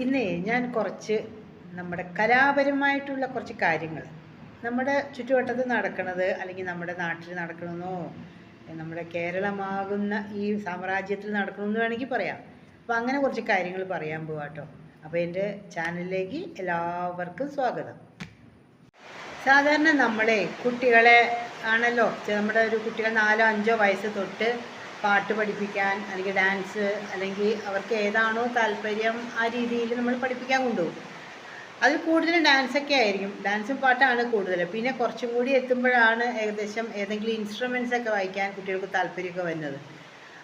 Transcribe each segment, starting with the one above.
ഇന്നേ ഞാൻ കുറച്ച് നമ്മുടെ കലാപരമായിട്ടുള്ള കുറച്ച് കാര്യങ്ങൾ. നമ്മുടെ ചുറ്റുവട്ടത്ത് നടക്കുന്നത് അല്ലെങ്കിൽ നമ്മുടെ നാട്ടിൽ നടക്കണമെന്നോ നമ്മുടെ കേരളമാകുന്ന ഈ സാമ്രാജ്യത്തിൽ നടക്കണമെന്ന് വേണമെങ്കിൽ പറയാം. അപ്പോൾ അങ്ങനെ കുറച്ച് കാര്യങ്ങൾ പറയാൻ പോവാട്ടോ അപ്പോൾ എന്റെ ചാനലിലേക്ക് എല്ലാവർക്കും സ്വാഗതം. സാധാരണ നമ്മളെ കുട്ടികളെ ആണല്ലോ നമ്മുടെ ഒരു കുട്ടികൾ നാലോ അഞ്ചോ വയസ്സ് തൊട്ട് പാട്ട് പഠിപ്പിക്കാൻ അല്ലെങ്കിൽ ഡാൻസ് അല്ലെങ്കിൽ അവർക്ക് ഏതാണോ താല്പര്യം ആ രീതിയിൽ നമ്മൾ പഠിപ്പിക്കാൻ കൊണ്ടുപോകും. അതിൽ കൂടുതലും ഡാൻസൊക്കെ ആയിരിക്കും. ഡാൻസും പാട്ടാണ് കൂടുതൽ. പിന്നെ കുറച്ചും കൂടി എത്തുമ്പോഴാണ് ഏകദേശം ഏതെങ്കിലും ഇൻസ്ട്രുമെൻസ് ഒക്കെ വായിക്കാൻ കുട്ടികൾക്ക് താല്പര്യമൊക്കെ വരുന്നത്.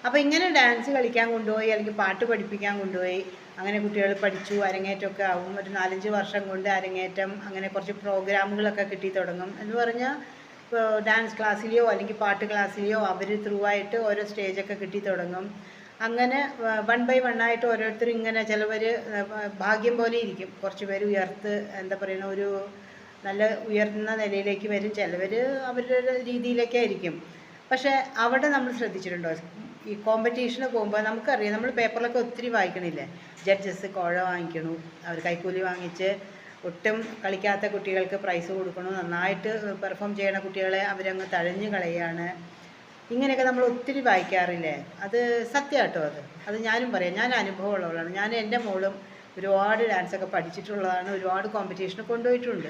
അപ്പോൾ ഇങ്ങനെ ഡാൻസ് കളിക്കാൻ കൊണ്ടുപോയി അല്ലെങ്കിൽ പാട്ട് പഠിപ്പിക്കാൻ കൊണ്ടുപോയി അങ്ങനെ കുട്ടികൾ പഠിച്ചു അരങ്ങേറ്റമൊക്കെ ആവും. ഒരു നാലഞ്ച് വർഷം കൊണ്ട് അരങ്ങേറ്റം അങ്ങനെ കുറച്ച് പ്രോഗ്രാമുകളൊക്കെ കിട്ടി തുടങ്ങും എന്ന് പറഞ്ഞാൽ ഇപ്പോൾ ഡാൻസ് ക്ലാസ്സിലെയോ അല്ലെങ്കിൽ പാട്ട് ക്ലാസ്സിലെയോ അവർ ത്രൂ ആയിട്ട് ഓരോ സ്റ്റേജൊക്കെ കിട്ടി തുടങ്ങും. അങ്ങനെ വൺ ബൈ വൺ ആയിട്ട് ഓരോരുത്തരും ഇങ്ങനെ ചിലവർ ഭാഗ്യം പോലെ ഇരിക്കും. കുറച്ച് പേര് ഉയർത്ത് എന്താ പറയുന്ന ഒരു നല്ല ഉയർന്ന നിലയിലേക്ക് വരും. ചിലവർ അവരുടെ രീതിയിലൊക്കെ ആയിരിക്കും. പക്ഷേ അവിടെ നമ്മൾ ശ്രദ്ധിച്ചിട്ടുണ്ടോ? ഈ കോമ്പറ്റീഷന് പോകുമ്പോൾ നമുക്കറിയാം നമ്മൾ പേപ്പറിലൊക്കെ ഒത്തിരി വായിക്കണില്ലേ? ജഡ്ജസ് കോഴ വാങ്ങിക്കണു അവർ കൈക്കൂലി വാങ്ങിച്ച് ഒട്ടും കളിക്കാത്ത കുട്ടികൾക്ക് പ്രൈസ് കൊടുക്കണു നന്നായിട്ട് പെർഫോം ചെയ്യണ കുട്ടികളെ അവരങ്ങ് തഴഞ്ഞു കളയാണ്. ഇങ്ങനെയൊക്കെ നമ്മൾ ഒത്തിരി വായിക്കാറില്ലേ? അത് സത്യമാട്ടോ അത്. അത് ഞാനും പറയാം. ഞാൻ അനുഭവമുള്ളവളാണ് ഞാൻ എന്റെ മോളും ഒരുപാട് ഡാൻസൊക്കെ പഠിച്ചിട്ടുള്ളതാണ്. ഒരുപാട് കോമ്പറ്റീഷന് കൊണ്ടുപോയിട്ടുണ്ട്.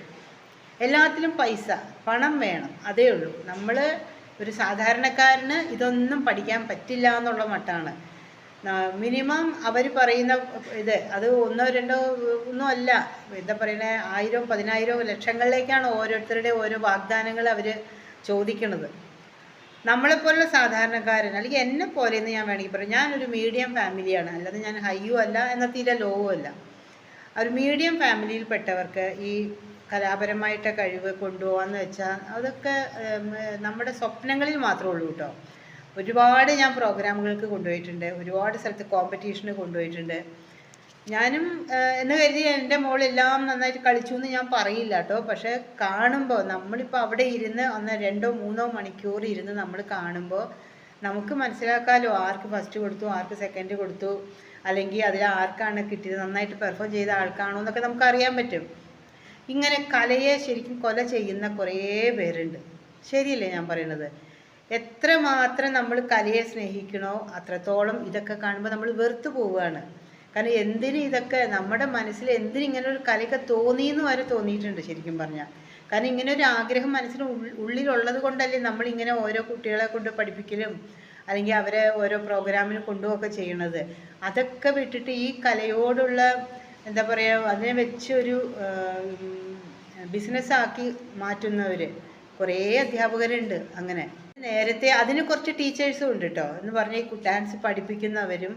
എല്ലാത്തിലും പൈസ പണം വേണം. അതേ ഉള്ളൂ. നമ്മൾ ഒരു സാധാരണക്കാരന് ഇതൊന്നും പഠിക്കാൻ പറ്റില്ല എന്നുള്ള മട്ടാണ്. മിനിമം അവർ പറയുന്ന ഇത് അത് ഒന്നോ രണ്ടോ ഒന്നും അല്ല. എന്താ പറയുന്നത് ആയിരം പതിനായിരം ലക്ഷങ്ങളിലേക്കാണ് ഓരോരുത്തരുടെ ഓരോ വാഗ്ദാനങ്ങൾ അവർ ചോദിക്കുന്നത് നമ്മളെപ്പോലുള്ള സാധാരണക്കാരൻ അല്ലെങ്കിൽ എന്നെ പോലെ എന്ന് ഞാൻ വേണമെങ്കിൽ പറയാം. ഞാനൊരു മീഡിയം ഫാമിലിയാണ് അല്ലാതെ ഞാൻ ഹൈയും അല്ല എന്നാൽ തീരെ ലോവും അല്ല. ഒരു മീഡിയം ഫാമിലിയിൽപ്പെട്ടവർക്ക് ഈ കലാപരമായിട്ട് കഴിവ് കൊണ്ടുപോകാമെന്ന് വെച്ചാൽ അതൊക്കെ നമ്മുടെ സ്വപ്നങ്ങളിൽ മാത്രമേ ഉള്ളൂ കേട്ടോ. ഒരുപാട് ഞാൻ പ്രോഗ്രാമുകൾക്ക് കൊണ്ടുപോയിട്ടുണ്ട്. ഒരുപാട് സ്ഥലത്ത് കോമ്പറ്റീഷന് കൊണ്ടുപോയിട്ടുണ്ട്. ഞാനും എന്ന് കരുതി എന്റെ മോളെല്ലാം നന്നായിട്ട് കളിച്ചു എന്ന് ഞാൻ പറയില്ല കേട്ടോ പക്ഷേ കാണുമ്പോൾ നമ്മളിപ്പോൾ അവിടെ ഇരുന്ന് ഒന്ന് രണ്ടോ മൂന്നോ മണിക്കൂർ ഇരുന്ന് നമ്മൾ കാണുമ്പോൾ നമുക്ക് മനസ്സിലാക്കാമല്ലോ ആർക്ക് ഫസ്റ്റ് കൊടുത്തു ആർക്ക് സെക്കൻഡ് കൊടുത്തു. അല്ലെങ്കിൽ അതിൽ ആർക്കാണ് കിട്ടിയത് നന്നായിട്ട് പെർഫോം ചെയ്ത ആൾക്കാണോ എന്നൊക്കെ നമുക്ക് അറിയാൻ പറ്റും. ഇങ്ങനെ കലയെ ശരിക്കും കൊല ചെയ്യുന്ന കുറേ പേരുണ്ട്. ശരിയല്ലേ ഞാൻ പറയുന്നത് എത്രമാത്രം നമ്മൾ കലയെ സ്നേഹിക്കണോ അത്രത്തോളം ഇതൊക്കെ കാണുമ്പോൾ നമ്മൾ വെറുത്തു പോവുകയാണ്. കാരണം എന്തിന് ഇതൊക്കെ നമ്മുടെ മനസ്സിൽ എന്തിന് ഇങ്ങനെ ഒരു കലയൊക്കെ തോന്നിയെന്ന് വരെ തോന്നിയിട്ടുണ്ട് ശരിക്കും പറഞ്ഞാൽ കാരണം ഇങ്ങനെ ഒരു ആഗ്രഹം മനസ്സിന് ഉള്ളിലുള്ളത് കൊണ്ടല്ലേ നമ്മൾ ഇങ്ങനെ ഓരോ കുട്ടികളെ കൊണ്ട് പഠിപ്പിക്കലും അല്ലെങ്കിൽ അവരെ ഓരോ പ്രോഗ്രാമിന് കൊണ്ടുപോകൊക്കെ ചെയ്യണത്. അതൊക്കെ വിട്ടിട്ട് ഈ കലയോടുള്ള എന്താ പറയുക അതിനെ വെച്ച് ഒരു ബിസിനസ്സാക്കി മാറ്റുന്നവർ കുറേ അധ്യാപകരുണ്ട് അങ്ങനെ. നേരത്തെ അതിന് കുറച്ച് ടീച്ചേഴ്സും ഉണ്ട് കേട്ടോ എന്ന് പറഞ്ഞാൽ ഡാൻസ് പഠിപ്പിക്കുന്നവരും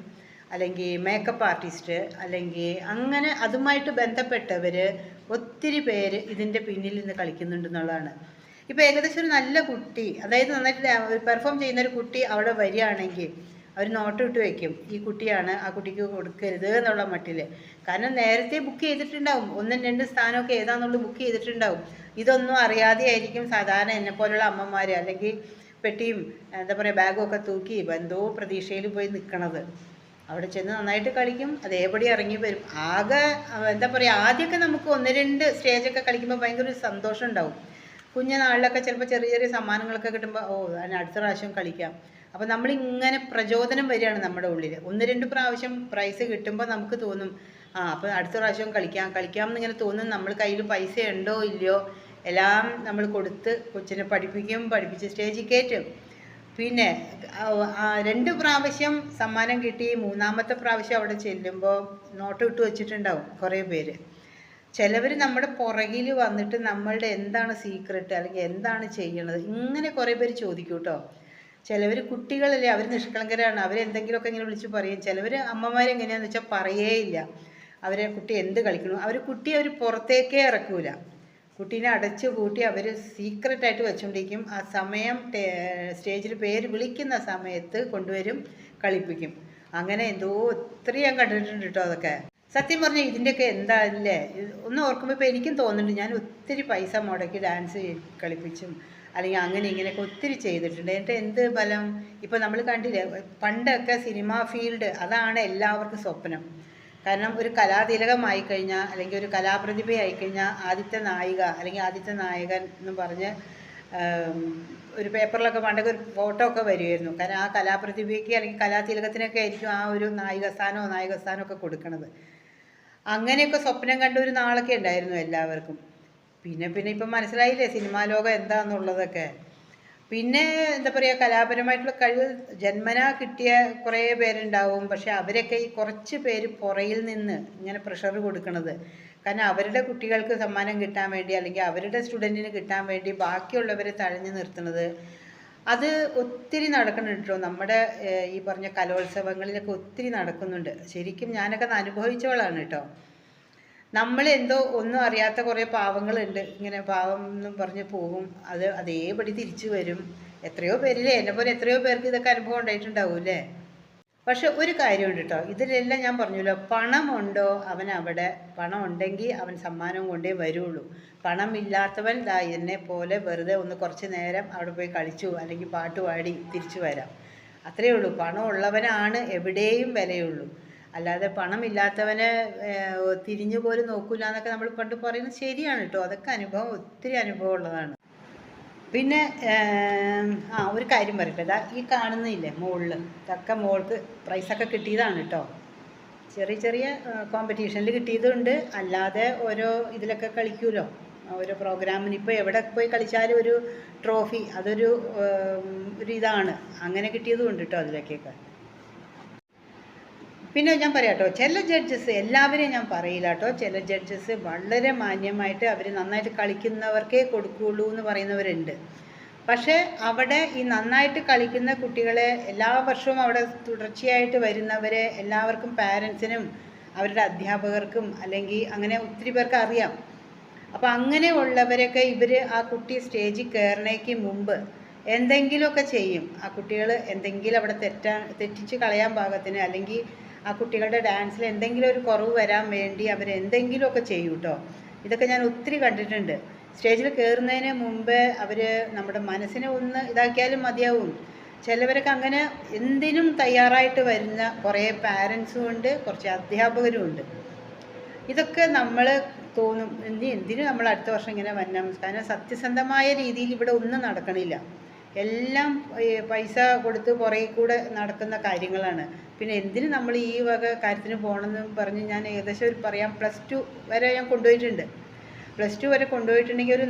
അല്ലെങ്കിൽ മേക്കപ്പ് ആർട്ടിസ്റ്റ് അല്ലെങ്കിൽ അങ്ങനെ അതുമായിട്ട് ബന്ധപ്പെട്ടവർ ഒത്തിരി പേര് ഇതിന്റെ പിന്നിൽ നിന്ന് കളിക്കുന്നുണ്ടെന്നുള്ളതാണ് ഇപ്പോൾ ഏകദേശം ഒരു നല്ല കുട്ടി അതായത് നന്നായിട്ട് പെർഫോം ചെയ്യുന്ന ഒരു കുട്ടി അവിടെ വരികയാണെങ്കിൽ അവർ നോട്ട് ഇട്ട് വയ്ക്കും ഈ കുട്ടിയാണ് ആ കുട്ടിക്ക് കൊടുക്കരുത് എന്നുള്ള മട്ടിൽ കാരണം നേരത്തെ ബുക്ക് ചെയ്തിട്ടുണ്ടാവും. ഒന്നും രണ്ട് സ്ഥാനമൊക്കെ ഏതാണെന്നുള്ളത് ബുക്ക് ചെയ്തിട്ടുണ്ടാവും. ഇതൊന്നും അറിയാതെ ആയിരിക്കും സാധാരണ എന്നെപ്പോലുള്ള അമ്മമാർ അല്ലെങ്കിൽ പെട്ടിയും എന്താ പറയുക ബാഗും ഒക്കെ തൂക്കി എന്തോ പ്രതീക്ഷയിൽ പോയി നിൽക്കണത് അവിടെ ചെന്ന് നന്നായിട്ട് കളിക്കും അതേപടി ഇറങ്ങി വരും. ആകെ എന്താ പറയുക ആദ്യമൊക്കെ നമുക്ക് ഒന്ന് രണ്ട് സ്റ്റേജൊക്കെ കളിക്കുമ്പോൾ ഭയങ്കര ഒരു സന്തോഷം ഉണ്ടാവും. കുഞ്ഞുനാളിലൊക്കെ ചിലപ്പോൾ ചെറിയ ചെറിയ സമ്മാനങ്ങളൊക്കെ കിട്ടുമ്പോൾ ഓ അതിന് അടുത്ത പ്രാവശ്യം കളിക്കാം. അപ്പോൾ നമ്മളിങ്ങനെ പ്രചോദനം വരികയാണ് നമ്മുടെ ഉള്ളിൽ ഒന്ന് രണ്ട് പ്രാവശ്യം പ്രൈസ് കിട്ടുമ്പോൾ നമുക്ക് തോന്നും ആ അപ്പോൾ അടുത്ത പ്രാവശ്യം കളിക്കാം കളിക്കാം എന്നിങ്ങനെ തോന്നും. നമ്മൾ കയ്യിൽ പൈസ ഉണ്ടോ ഇല്ലയോ എല്ലാം നമ്മൾ കൊടുത്ത് കൊച്ചിനെ പഠിപ്പിക്കും പഠിപ്പിച്ച് സ്റ്റേജിൽ കയറ്റും. പിന്നെ രണ്ട് പ്രാവശ്യം സമ്മാനം കിട്ടി മൂന്നാമത്തെ പ്രാവശ്യം അവിടെ ചെല്ലുമ്പോൾ നോട്ട് ഇട്ട് വെച്ചിട്ടുണ്ടാവും കുറേ പേര്. ചിലവർ നമ്മുടെ പുറകിൽ വന്നിട്ട് നമ്മളുടെ എന്താണ് സീക്രട്ട് അല്ലെങ്കിൽ എന്താണ് ചെയ്യണത് ഇങ്ങനെ കുറേ പേര് ചോദിക്കും കേട്ടോ. ചിലവർ കുട്ടികളല്ലേ അവർ നിഷ്കളങ്കരാണ്. അവരെന്തെങ്കിലുമൊക്കെ ഇങ്ങനെ വിളിച്ച് പറയും. ചിലവർ അമ്മമാരെങ്ങനെയാണെന്ന് വെച്ചാൽ പറയേയില്ല. അവരെ കുട്ടി എന്ത് കളിക്കണു അവർ കുട്ടിയെ അവർ പുറത്തേക്കേ ഇറക്കൂല. കുട്ടീനെ അടച്ചു പൂട്ടി അവർ സീക്രട്ടായിട്ട് വെച്ചുകൊണ്ടിരിക്കും ആ സമയം സ്റ്റേജിൽ പേര് വിളിക്കുന്ന സമയത്ത് കൊണ്ടുവരും കളിപ്പിക്കും. അങ്ങനെ എന്തോ ഒത്തിരി ഞാൻ കണ്ടിട്ടുണ്ട് കേട്ടോ അതൊക്കെ. സത്യം പറഞ്ഞാൽ ഇതിന്റെയൊക്കെ എന്താ അല്ലേ ഒന്ന് ഓർക്കുമ്പോൾ ഇപ്പോൾ എനിക്കും തോന്നുന്നുണ്ട് ഞാൻ ഒത്തിരി പൈസ മുടക്കി ഡാൻസ് കളിപ്പിച്ചും അല്ലെങ്കിൽ അങ്ങനെ ഇങ്ങനെയൊക്കെ ഒത്തിരി ചെയ്തിട്ടുണ്ട്. എന്നിട്ട് എന്ത് ഫലം? ഇപ്പോൾ നമ്മൾ കണ്ടില്ലേ പണ്ടൊക്കെ സിനിമ ഫീൽഡ് അതാണ് എല്ലാവർക്കും സ്വപ്നം. കാരണം ഒരു കലാതിലകമായി കഴിഞ്ഞാൽ അല്ലെങ്കിൽ ഒരു കലാപ്രതിഭയായി കഴിഞ്ഞാൽ ആദ്യത്തെ നായിക അല്ലെങ്കിൽ ആദ്യത്തെ നായകൻ എന്ന് പറഞ്ഞ് ഒരു പേപ്പറിലൊക്കെ പണ്ടൊക്കെ ഒരു ഫോട്ടോ ഒക്കെ വരുമായിരുന്നു. കാരണം ആ കലാപ്രതിഭയ്ക്ക് അല്ലെങ്കിൽ കലാതിലകത്തിനൊക്കെ ആയിരിക്കും ആ ഒരു നായിക സ്ഥാനമോ ഒക്കെ കൊടുക്കണത്. അങ്ങനെയൊക്കെ സ്വപ്നം കണ്ട ഒരു നാളൊക്കെ ഉണ്ടായിരുന്നു എല്ലാവർക്കും. പിന്നെ പിന്നെ ഇപ്പം മനസ്സിലായില്ലേ സിനിമാ ലോകം എന്താണെന്നുള്ളതൊക്കെ പിന്നെ എന്താ പറയുക കലാപരമായിട്ടുള്ള കഴിവ് ജന്മനാ കിട്ടിയ കുറേ പേരുണ്ടാവും. പക്ഷെ അവരൊക്കെ ഈ കുറച്ച് പേര് പുറയിൽ നിന്ന് ഇങ്ങനെ പ്രഷർ കൊടുക്കണത്. കാരണം അവരുടെ കുട്ടികൾക്ക് സമ്മാനം കിട്ടാൻ വേണ്ടി അല്ലെങ്കിൽ അവരുടെ സ്റ്റുഡന്റിന് കിട്ടാൻ വേണ്ടി ബാക്കിയുള്ളവരെ തഴഞ്ഞു നിർത്തുന്നത്. അത് ഒത്തിരി നടക്കുന്നുണ്ട് നമ്മുടെ ഈ പറഞ്ഞ കലോത്സവങ്ങളിലൊക്കെ ഒത്തിരി നടക്കുന്നുണ്ട്. ശരിക്കും ഞാനൊക്കെ അനുഭവിച്ചവളാണ് കേട്ടോ. നമ്മൾ എന്തോ ഒന്നും അറിയാത്ത കുറേ പാവങ്ങളുണ്ട്. ഇങ്ങനെ പാവം എന്നും പറഞ്ഞ് പോകും അത് അതേപടി തിരിച്ചു വരും. എത്രയോ പേരില്ലേ? എന്നെ പോലെ എത്രയോ പേർക്ക് ഇതൊക്കെ അനുഭവം ഉണ്ടായിട്ടുണ്ടാവും അല്ലേ പക്ഷെ ഒരു കാര്യമുണ്ട് കേട്ടോ. ഇതിലെല്ലാം ഞാൻ പറഞ്ഞല്ലോ. പണമുണ്ടോ അവൻ അവിടെ? പണം ഉണ്ടെങ്കിൽ അവൻ സമ്മാനം കൊണ്ടേ വരുള്ളൂ. പണമില്ലാത്തവൻ ദാ എന്നെ പോലെ വെറുതെ ഒന്ന് കുറച്ച് നേരം അവിടെ പോയി കളിച്ചു അല്ലെങ്കിൽ പാട്ട് പാടി തിരിച്ചു വരാം. അത്രയേ ഉള്ളൂ. പണം ഉള്ളവനാണ് എവിടെയും വിലയുള്ളൂ. അല്ലാതെ പണമില്ലാത്തവനെ തിരിഞ്ഞു പോലും നോക്കൂല എന്നൊക്കെ നമ്മൾ പണ്ട് പറയുന്നത് ശരിയാണ് കേട്ടോ. അതൊക്കെ അനുഭവം ഒത്തിരി അനുഭവം ഉള്ളതാണ്. പിന്നെ ആ ഒരു കാര്യം പറയട്ടെ. ഇതാ ഈ കാണുന്നില്ലേ മുകളിൽ ഇതൊക്കെ മോൾക്ക് പ്രൈസൊക്കെ കിട്ടിയതാണ് കേട്ടോ. ചെറിയ ചെറിയ കോമ്പറ്റീഷനിൽ കിട്ടിയതുണ്ട്. അല്ലാതെ ഓരോ ഇതിലൊക്കെ കളിക്കുമല്ലോ ഓരോ പ്രോഗ്രാമിന് ഇപ്പോൾ എവിടെ പോയി കളിച്ചാലും ഒരു ട്രോഫി അതൊരു ഒരു ഇതാണ്. അങ്ങനെ കിട്ടിയതും ഉണ്ട് കേട്ടോ അതിലൊക്കെയൊക്കെ. പിന്നെ ഞാൻ പറയാം കേട്ടോ ചില ജഡ്ജസ് എല്ലാവരെയും ഞാൻ പറയില്ല കേട്ടോ. ചില ജഡ്ജസ് വളരെ മാന്യമായിട്ട് അവർ നന്നായിട്ട് കളിക്കുന്നവർക്കേ കൊടുക്കുകയുള്ളൂ എന്ന് പറയുന്നവരുണ്ട്. പക്ഷേ അവിടെ ഈ നന്നായിട്ട് കളിക്കുന്ന കുട്ടികളെ എല്ലാ വർഷവും അവിടെ തുടർച്ചയായിട്ട് വരുന്നവരെ എല്ലാവർക്കും പാരൻസിനും അവരുടെ അധ്യാപകർക്കും അല്ലെങ്കിൽ അങ്ങനെ ഒത്തിരി പേർക്ക് അറിയാം. അപ്പോൾ അങ്ങനെ ഉള്ളവരൊക്കെ ഇവർ ആ കുട്ടി സ്റ്റേജിൽ കയറണേക്ക് മുമ്പ് എന്തെങ്കിലുമൊക്കെ ചെയ്യും. ആ കുട്ടികൾ എന്തെങ്കിലും അവിടെ തെറ്റാ തെറ്റിച്ച് കളയാൻ പാകത്തിന് അല്ലെങ്കിൽ ആ കുട്ടികളുടെ ഡാൻസിൽ എന്തെങ്കിലും ഒരു കുറവ് വരാൻ വേണ്ടി അവർ എന്തെങ്കിലുമൊക്കെ ചെയ്യും കേട്ടോ ഇതൊക്കെ ഞാൻ ഒത്തിരി കണ്ടിട്ടുണ്ട്. സ്റ്റേജിൽ കയറുന്നതിന് മുമ്പേ അവർ നമ്മുടെ മനസ്സിനെ ഒന്ന് ഇതാക്കിയാലും മതിയാവും. ചിലവരൊക്കെ അങ്ങനെ എന്തിനും തയ്യാറായിട്ട് വരുന്ന കുറേ പാരൻസും ഉണ്ട് കുറച്ച് അധ്യാപകരും ഉണ്ട്. ഇതൊക്കെ നമ്മൾ തോന്നും ഇനി എന്തിനും നമ്മൾ അടുത്ത വർഷം ഇങ്ങനെ വരണം? കാരണം സത്യസന്ധമായ രീതിയിൽ ഇവിടെ ഒന്നും നടക്കണില്ല. എല്ലാം പൈസ കൊടുത്ത് പുറകെ കൂടെ നടക്കുന്ന കാര്യങ്ങളാണ്. പിന്നെ എന്തിന് നമ്മൾ ഈ വക കാര്യത്തിന് പോകണമെന്ന് പറഞ്ഞ് ഞാൻ ഏകദേശം ഒരു പറയാം. പ്ലസ് ടു വരെ ഞാൻ കൊണ്ടുപോയിട്ടുണ്ട്. പ്ലസ് ടു വരെ കൊണ്ടുപോയിട്ടുണ്ടെങ്കിൽ ഒരു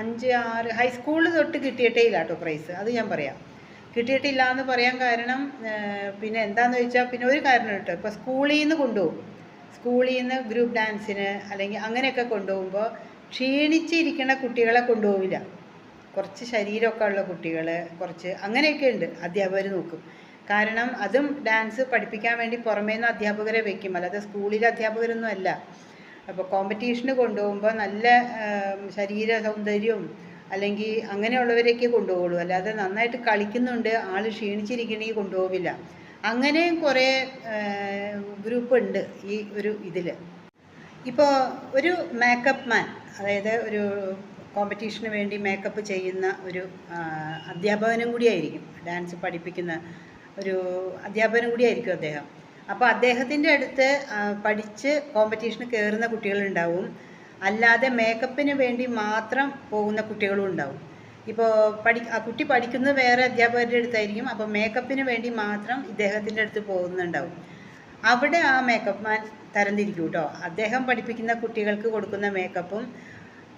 അഞ്ച് ആറ് ഹൈസ്കൂളിൽ തൊട്ട് കിട്ടിയിട്ടേ ഇല്ല കേട്ടോ പ്രൈസ് അത് ഞാൻ പറയാം. കിട്ടിയിട്ടില്ല എന്ന് പറയാൻ കാരണം പിന്നെ എന്താണെന്ന് ചോദിച്ചാൽ പിന്നെ ഒരു കാരണം കേട്ടോ. ഇപ്പോൾ സ്കൂളിൽ നിന്ന് കൊണ്ടുപോകും. സ്കൂളിൽ നിന്ന് ഗ്രൂപ്പ് ഡാൻസിന് അല്ലെങ്കിൽ അങ്ങനെയൊക്കെ കൊണ്ടുപോകുമ്പോൾ ക്ഷീണിച്ചിരിക്കുന്ന കുട്ടികളെ കൊണ്ടുപോവില്ല. കുറച്ച് ശരീരമൊക്കെ ഉള്ള കുട്ടികൾ കുറച്ച് അങ്ങനെയൊക്കെ ഉണ്ട്. അധ്യാപകർ നോക്കും. കാരണം അതും ഡാൻസ് പഠിപ്പിക്കാൻ വേണ്ടി പുറമേ നിന്ന് അധ്യാപകരെ വെക്കും. അല്ലാതെ സ്കൂളിലെ അധ്യാപകരൊന്നും അല്ല. അപ്പോൾ കോമ്പറ്റീഷന് കൊണ്ടുപോകുമ്പോൾ നല്ല ശരീര സൗന്ദര്യവും അല്ലെങ്കിൽ അങ്ങനെയുള്ളവരെയൊക്കെ കൊണ്ടുപോകുള്ളൂ. അല്ലാതെ നന്നായിട്ട് കളിക്കുന്നുണ്ട് ആൾ ക്ഷീണിച്ചിരിക്കണമെങ്കിൽ കൊണ്ടുപോവില്ല. അങ്ങനെയും കുറേ ഗ്രൂപ്പ് ഉണ്ട് ഈ ഒരു ഇതിൽ ഇപ്പോൾ ഒരു മേക്കപ്പ് മാൻ അതായത് ഒരു കോമ്പറ്റീഷന് വേണ്ടി മേക്കപ്പ് ചെയ്യുന്ന ഒരു അധ്യാപകനും കൂടിയായിരിക്കും ഡാൻസ് പഠിപ്പിക്കുന്ന ഒരു അധ്യാപകനും കൂടിയായിരിക്കും അദ്ദേഹം. അപ്പോൾ അദ്ദേഹത്തിന്റെ അടുത്ത് പഠിച്ച് കോമ്പറ്റീഷന് കയറുന്ന കുട്ടികളുണ്ടാവും. അല്ലാതെ മേക്കപ്പിന് വേണ്ടി മാത്രം പോകുന്ന കുട്ടികളും ഉണ്ടാവും. ഇപ്പോൾ പഠി ആ കുട്ടി പഠിക്കുന്നത് വേറെ അധ്യാപകരുടെ അടുത്തായിരിക്കും. അപ്പോൾ മേക്കപ്പിന് വേണ്ടി മാത്രം ഇദ്ദേഹത്തിന്റെ അടുത്ത് പോകുന്നുണ്ടാവും. അവിടെ ആ മേക്കപ്പ് മാൻ തരംതിരിക്കും കേട്ടോ അദ്ദേഹം പഠിപ്പിക്കുന്ന കുട്ടികൾക്ക് കൊടുക്കുന്ന മേക്കപ്പും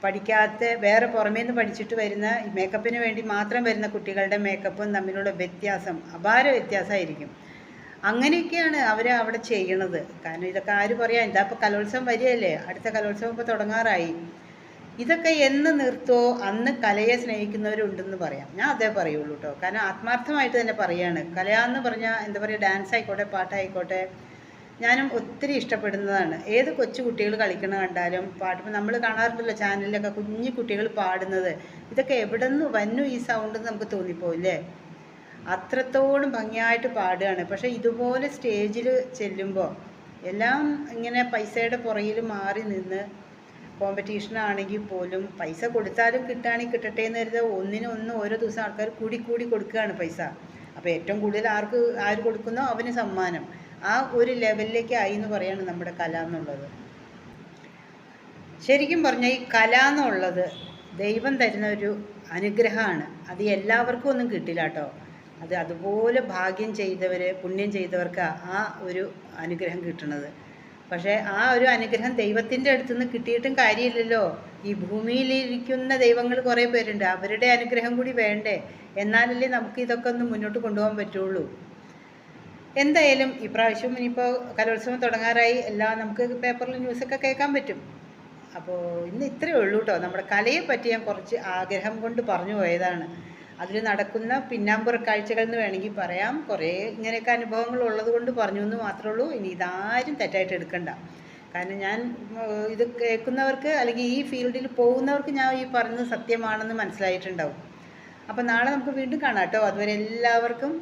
പഠിക്കാത്ത വേറെ പുറമേ നിന്ന് പഠിച്ചിട്ട് വരുന്ന മേക്കപ്പിന് വേണ്ടി മാത്രം വരുന്ന കുട്ടികളുടെ മേക്കപ്പും തമ്മിലുള്ള വ്യത്യാസം അപാര വ്യത്യാസമായിരിക്കും. അങ്ങനെയൊക്കെയാണ് അവർ അവിടെ ചെയ്യണത്. കാരണം ഇതൊക്കെ ആര് പറയാ ഇതാ ഇപ്പോൾ കലോത്സവം വരികയല്ലേ? അടുത്ത കലോത്സവം ഇപ്പോൾ തുടങ്ങാറായി. ഇതൊക്കെ എന്ന് നിർത്തോ അന്ന് കലയെ സ്നേഹിക്കുന്നവരുണ്ടെന്ന് പറയാം. ഞാൻ അതേ പറയുള്ളൂ കേട്ടോ കാരണം ആത്മാർത്ഥമായിട്ട് തന്നെ പറയാണ്. കലയാന്ന് പറഞ്ഞാൽ എന്താ പറയുക ഡാൻസ് ആയിക്കോട്ടെ പാട്ടായിക്കോട്ടെ ഞാനും ഒത്തിരി ഇഷ്ടപ്പെടുന്നതാണ്. ഏത് കൊച്ചു കുട്ടികൾ കളിക്കണ കണ്ടാലും പാട്ട് നമ്മൾ കാണാറുണ്ടല്ലോ ചാനലിലൊക്കെ കുഞ്ഞു കുട്ടികൾ പാടുന്നത്. ഇതൊക്കെ എവിടെ നിന്ന് വന്നു ഈ സൗണ്ട് നമുക്ക് തോന്നിപ്പോയില്ലേ അത്രത്തോളം ഭംഗിയായിട്ട് പാടുകയാണ്. പക്ഷേ ഇതുപോലെ സ്റ്റേജിൽ ചെല്ലുമ്പോൾ എല്ലാം ഇങ്ങനെ പൈസയുടെ പുറകിൽ മാറി നിന്ന് കോമ്പറ്റീഷനാണെങ്കിൽ പോലും പൈസ കൊടുത്താലും കിട്ടുകയാണെങ്കിൽ കിട്ടട്ടെ എന്ന് കരുതുക. ഒന്നിനും ഒന്ന് ഓരോ ദിവസം ആൾക്കാർ കൂടി കൂടി കൊടുക്കുകയാണ് പൈസ. അപ്പോൾ ഏറ്റവും കൂടുതൽ ആർക്ക് ആര് കൊടുക്കുന്നോ അവന് സമ്മാനം. ആ ഒരു ലെവലിലേക്ക് ആയി എന്ന് പറയാണ് നമ്മുടെ കല എന്നുള്ളത്. ശരിക്കും പറഞ്ഞാൽ ഈ കല എന്നുള്ളത് ദൈവം തരുന്ന ഒരു അനുഗ്രഹമാണ്. അത് എല്ലാവർക്കും ഒന്നും കിട്ടില്ല കേട്ടോ. അത് അതുപോലെ ഭാഗ്യം ചെയ്തവർ പുണ്യം ചെയ്തവർക്ക് ആ ഒരു അനുഗ്രഹം കിട്ടുന്നത് പക്ഷേ ആ ഒരു അനുഗ്രഹം ദൈവത്തിന്റെ അടുത്ത് നിന്ന് കിട്ടിയിട്ടും കാര്യമില്ലല്ലോ. ഈ ഭൂമിയിലിരിക്കുന്ന ദൈവങ്ങൾ കുറേ പേരുണ്ട്. അവരുടെ അനുഗ്രഹം കൂടി വേണ്ടേ? എന്നാലല്ലേ നമുക്ക് ഇതൊക്കെ ഒന്ന് മുന്നോട്ട് കൊണ്ടുപോകാൻ പറ്റുള്ളൂ. എന്തായാലും ഇപ്രാവശ്യം ഇനിയിപ്പോൾ കലോത്സവം തുടങ്ങാറായി. എല്ലാം നമുക്ക് പേപ്പറിൽ ന്യൂസൊക്കെ കേൾക്കാൻ പറ്റും. അപ്പോൾ ഇന്ന് ഇത്രയേ ഉള്ളൂ കേട്ടോ നമ്മുടെ കലയെ പറ്റി ഞാൻ കുറച്ച് ആഗ്രഹം കൊണ്ട് പറഞ്ഞു പോയതാണ്. അതിൽ നടക്കുന്ന പിന്നാമ്പുറ കാഴ്ചകൾ എന്ന് വേണമെങ്കിൽ പറയാം. കുറേ ഇങ്ങനെയൊക്കെ അനുഭവങ്ങൾ ഉള്ളത് കൊണ്ട് പറഞ്ഞു എന്ന് മാത്രമേ ഉള്ളൂ. ഇനി ഇതാരും തെറ്റായിട്ട് എടുക്കണ്ട. കാരണം ഞാൻ ഇത് കേൾക്കുന്നവർക്ക് അല്ലെങ്കിൽ ഈ ഫീൽഡിൽ പോകുന്നവർക്ക് ഞാൻ ഈ പറഞ്ഞത് സത്യമാണെന്ന് മനസ്സിലായിട്ടുണ്ടാവും. അപ്പോൾ നാളെ നമുക്ക് വീണ്ടും കാണാം കേട്ടോ അതുവരെ എല്ലാവർക്കും